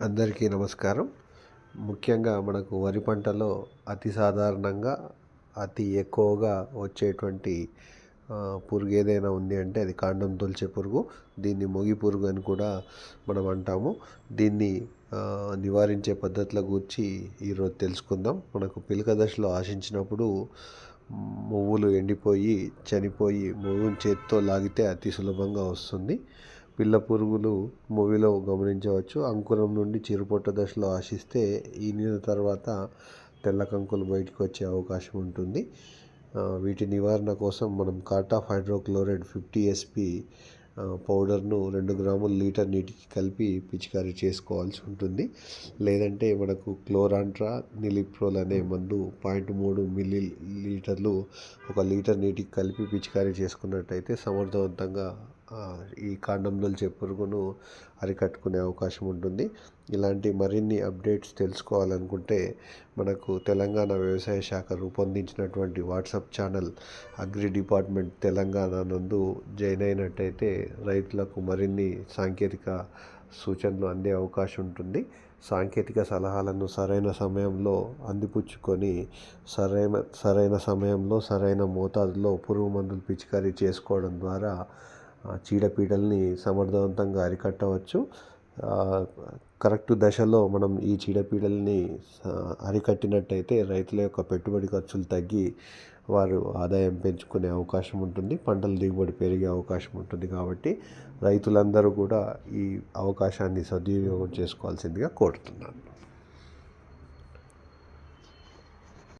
అందరికీ నమస్కారం. ముఖ్యంగా మనకు వరి పంటలో అతి సాధారణంగా అతి ఎక్కువగా వచ్చేటువంటి పురుగు ఏదైనా ఉంది అంటే అది కాండం తొలిచే పురుగు దీన్ని మొగి పురుగు అని కూడా మనం అంటాము. దీన్ని నివారించే పద్ధతుల గురించి ఈరోజు తెలుసుకుందాం. మనకు పిలక దశలో ఆశించినప్పుడు మువ్వులు ఎండిపోయి చనిపోయి మువ్వును చేత్తో లాగితే అతి సులభంగా వస్తుంది. పిల్ల పురుగులు మూవీలో గమనించవచ్చు. అంకురం నుండి చిరుపొట్ట దశలో ఆశిస్తే ఈనిన తర్వాత తెల్ల కంకులు బయటకు వచ్చే అవకాశం ఉంటుంది. వీటి నివారణ కోసం మనం కాటాఫ్ హైడ్రోక్లోరైడ్ ఫిఫ్టీ ఎస్పి పౌడర్ను రెండు గ్రాములు లీటర్ నీటికి కలిపి పిచికారీ చేసుకోవాల్సి ఉంటుంది. లేదంటే మనకు క్లోరాంట్రా నిలిప్రోల్ అనే మందు పాయింట్ మూడు మిల్లీ లీటర్లు ఒక లీటర్ నీటికి కలిపి పిచికారీ చేసుకున్నట్టయితే సమర్థవంతంగా ఈ కాండం చెప్పురుగును పురుగును అరికట్టుకునే అవకాశం ఉంటుంది. ఇలాంటి మరిన్ని అప్డేట్స్ తెలుసుకోవాలనుకుంటే మనకు తెలంగాణ వ్యవసాయ శాఖ రూపొందించినటువంటి WhatsApp channel agri department Telangana నందు జాయిన్ అయినట్టయితే రైతులకు మరిన్ని సాంకేతిక సూచనలు అందే అవకాశం ఉంటుంది. సాంకేతిక సలహాలను సరైన సమయంలో అందిపుచ్చుకొని సరైన సరైన సమయంలో సరైన మోతాదులో పురుగు మందులు పిచికారీ చేసుకోవడం ద్వారా చీడపీడల్ని సమర్థవంతంగా అరికట్టవచ్చు. కరెక్ట్ దశలో మనం ఈ చీడపీడల్ని అరికట్టినట్టయితే రైతుల యొక్క పెట్టుబడి ఖర్చులు తగ్గి వారు ఆదాయం పెంచుకునే అవకాశం ఉంటుంది. పంటల దిగుబడి పెరిగే అవకాశం ఉంటుంది కాబట్టి రైతులందరూ కూడా ఈ అవకాశాన్ని సద్వినియోగం చేసుకోవాల్సిందిగా కోరుతున్నాను.